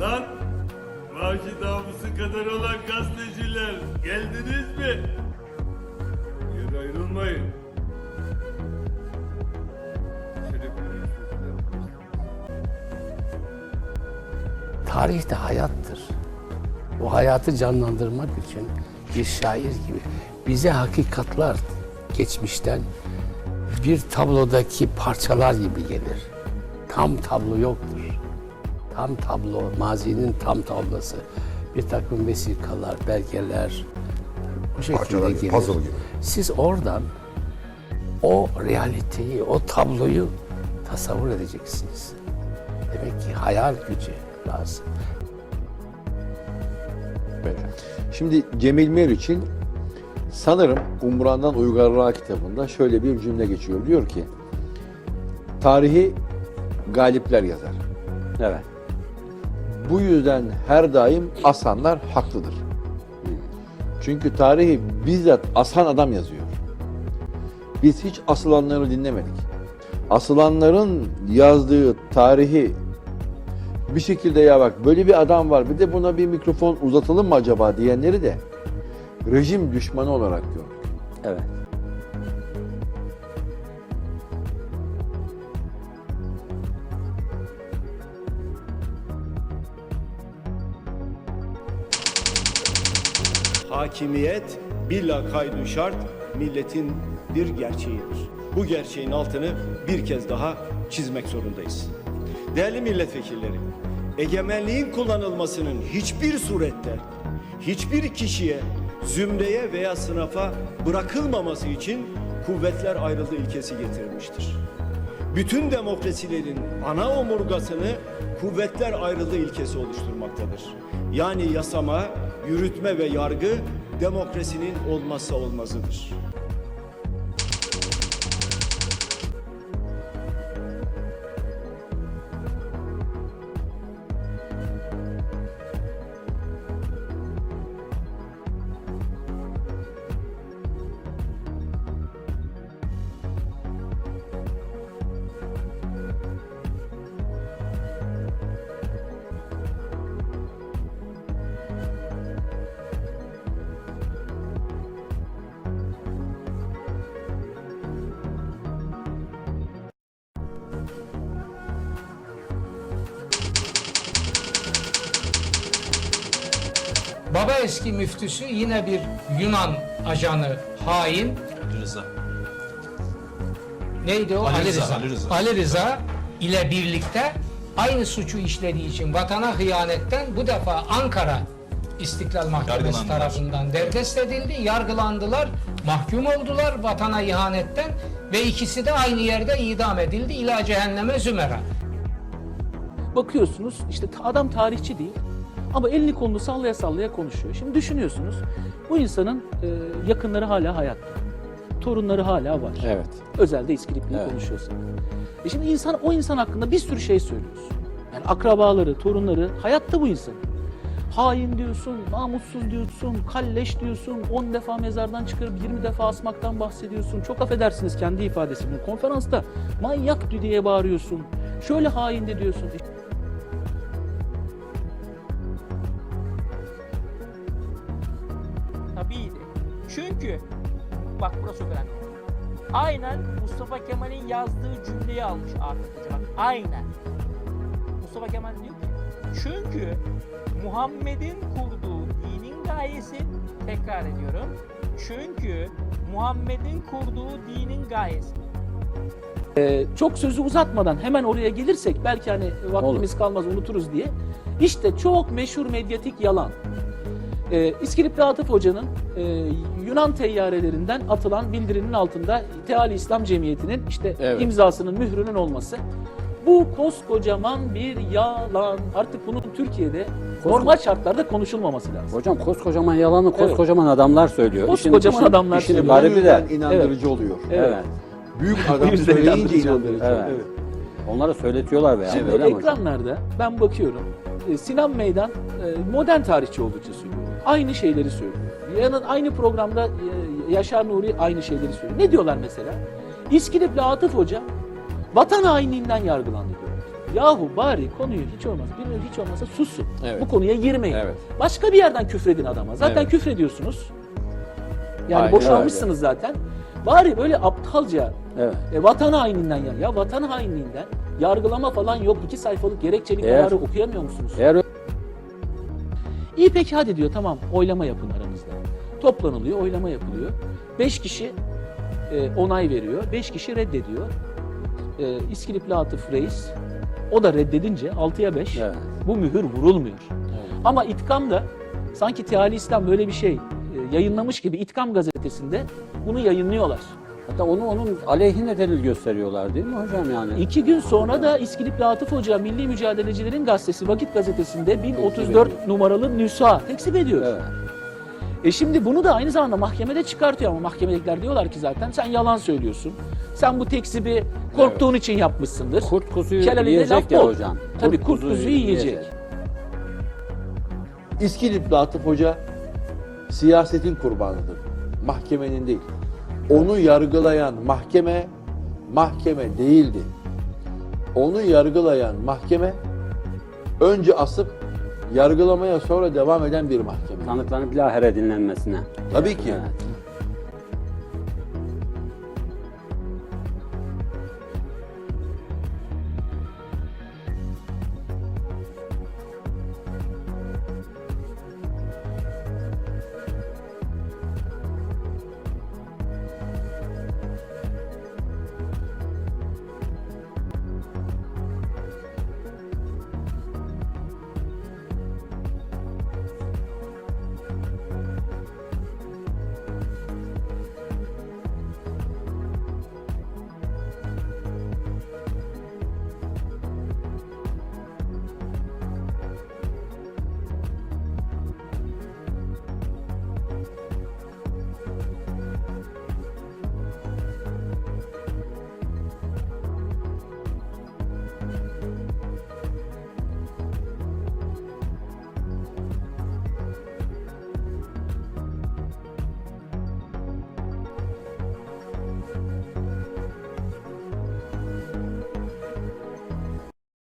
Lan maaşı namusu kadar olan gazeteciler geldiniz mi? Geri ayrılmayın. Şerefli Tarih de hayattır. O hayatı canlandırmak için bir şair gibi bize hakikatlar geçmişten bir tablodaki parçalar gibi gelir. Tam tablo yoktur. Tam tablo, mazinin tam tablosu. Bir takım vesikalar, belgeler bu şekilde Parçalar gelir. puzzle gibi. Siz oradan o realiteyi, o tabloyu tasavvur edeceksiniz. Demek ki hayal gücü lazım. Evet. Şimdi Cemil Meriç'in sanırım Umran'dan Uygarlığa kitabında şöyle bir cümle geçiyor. Diyor ki tarihi galipler yazar. Evet. Bu yüzden her daim asanlar haklıdır. Çünkü tarihi bizzat asan adam yazıyor. Biz hiç asılanları dinlemedik. Asılanların yazdığı tarihi bir şekilde ya bak böyle bir adam var bir de buna bir mikrofon uzatalım mı acaba diyenleri de rejim düşmanı olarak gördük. Evet. Hakimiyet billa kaydu şart milletin bir gerçeğidir. Bu gerçeğin altını bir kez daha çizmek zorundayız. Değerli milletvekilleri, egemenliğin kullanılmasının hiçbir surette hiçbir kişiye, zümreye veya sınıfa bırakılmaması için kuvvetler ayrılığı ilkesi getirilmiştir. Bütün demokrasilerin ana omurgasını kuvvetler ayrılığı ilkesi oluşturmaktadır. Yani yasama, yürütme ve yargı demokrasinin olmazsa olmazıdır. Baba eski müftüsü yine bir Yunan ajanı hain. Rıza. Neydi o? Ali Rıza, Ali Rıza. Ali Rıza ile birlikte aynı suçu işlediği için vatana hıyanetten bu defa Ankara İstiklal Mahkemesi tarafından derdest edildi. Yargılandılar, mahkum oldular vatana ihanetten ve ikisi de aynı yerde idam edildi. İla cehenneme zümera. Bakıyorsunuz işte adam tarihçi değil ama elini kolunu sallaya sallaya konuşuyor. Şimdi düşünüyorsunuz bu insanın e, yakınları hala hayatta. Torunları hala var. Evet. Özelde İskilip'le Evet. konuşuyorsak. E şimdi insan o insan hakkında bir sürü şey söylüyoruz. Yani akrabaları, torunları hayatta bu insan. Hain diyorsun, namussuz diyorsun, kalleş diyorsun, 10 defa mezardan çıkarıp 20 defa asmaktan bahsediyorsun. Çok affedersiniz kendi ifadesini. Konferansta manyak diye bağırıyorsun. Şöyle hain de diyorsun. Çünkü bak burası çok önemli. Aynen Mustafa Kemal'in yazdığı cümleyi almış Afet Hoca. Bak aynen. Mustafa Kemal diyor ki çünkü Muhammed'in kurduğu dinin gayesi tekrar ediyorum. Çünkü Muhammed'in kurduğu dinin gayesi. Ee, çok sözü uzatmadan hemen oraya gelirsek belki hani vaktimiz kalmaz unuturuz diye. İşte çok meşhur medyatik yalan. Ee, İskilipli Atıf Hoca'nın e, Yunan teyyarelerinden atılan bildirinin altında Teali İslam Cemiyeti'nin işte Evet. imzasının mührünün olması. Bu koskocaman bir yalan. Artık bunun Türkiye'de normal şartlarda konuşulmaması lazım. Hocam koskocaman yalanı koskocaman adamlar söylüyor. İşin- Koskocaman işin- adamlar işin söylüyor. garibi de. İnandırıcı oluyor. Evet. Büyük Bu adam söyleyince inandırıcı oluyor. Evet. Onlara söyletiyorlar veya Şimdi öyle mi hocam? ekranlarda ben bakıyorum e, Sinan Meydan e, modern tarihçi oldukça söylüyor. Aynı şeyleri söylüyor. Yanın aynı programda e, Yaşar Nuri aynı şeyleri söylüyor. Ne diyorlar mesela? İskilipli Atıf Hoca vatan hainliğinden yargılandı diyor. Yahu bari konuyu hiç olmaz, bilmiyorum hiç olmazsa susun. Evet. Bu konuya girmeyin. Evet. Başka bir yerden küfredin adama. Zaten Evet. küfrediyorsunuz. Yani Aynen boşalmışsınız zaten. Bari böyle aptalca Evet. e, vatan haininden ya. Ya vatan hainliğinden yargılama falan yok. İki sayfalık gerekçeli Eğer- kararı okuyamıyor musunuz? Eğer İyi peki hadi diyor tamam oylama yapın aranızda. Toplanılıyor, oylama yapılıyor. Beş kişi e, onay veriyor, beş kişi reddediyor. E, İskilipli Atıf Reis, o da reddedince 6'ya 5 Evet. bu mühür vurulmuyor. Ama İtkam da sanki Teali İslam böyle bir şey e, yayınlamış gibi İtkam gazetesinde bunu yayınlıyorlar. Hatta onu onun aleyhine delil gösteriyorlar değil mi hocam yani? İki gün sonra da İskilipli Atıf Hoca Milli Mücadelecilerin Gazetesi Vakit Gazetesi'nde 1034 numaralı nüsa tekzip ediyor. Evet. E şimdi bunu da aynı zamanda mahkemede çıkartıyor ama mahkemedekiler diyorlar ki zaten sen yalan söylüyorsun. Sen bu tekzibi korktuğun için yapmışsındır. Kurt kuzuyu Kelalede yiyecek laf ya bol. hocam. Tabii Kurt kuzuyu yiyecek. İskilipli Atıf Hoca siyasetin kurbanıdır. Mahkemenin değil. Onu yargılayan mahkeme, mahkeme değildi. Onu yargılayan mahkeme önce asıp yargılamaya sonra devam eden bir mahkeme. Tanıkların bilahare dinlenmesine. Tabii ki. Evet.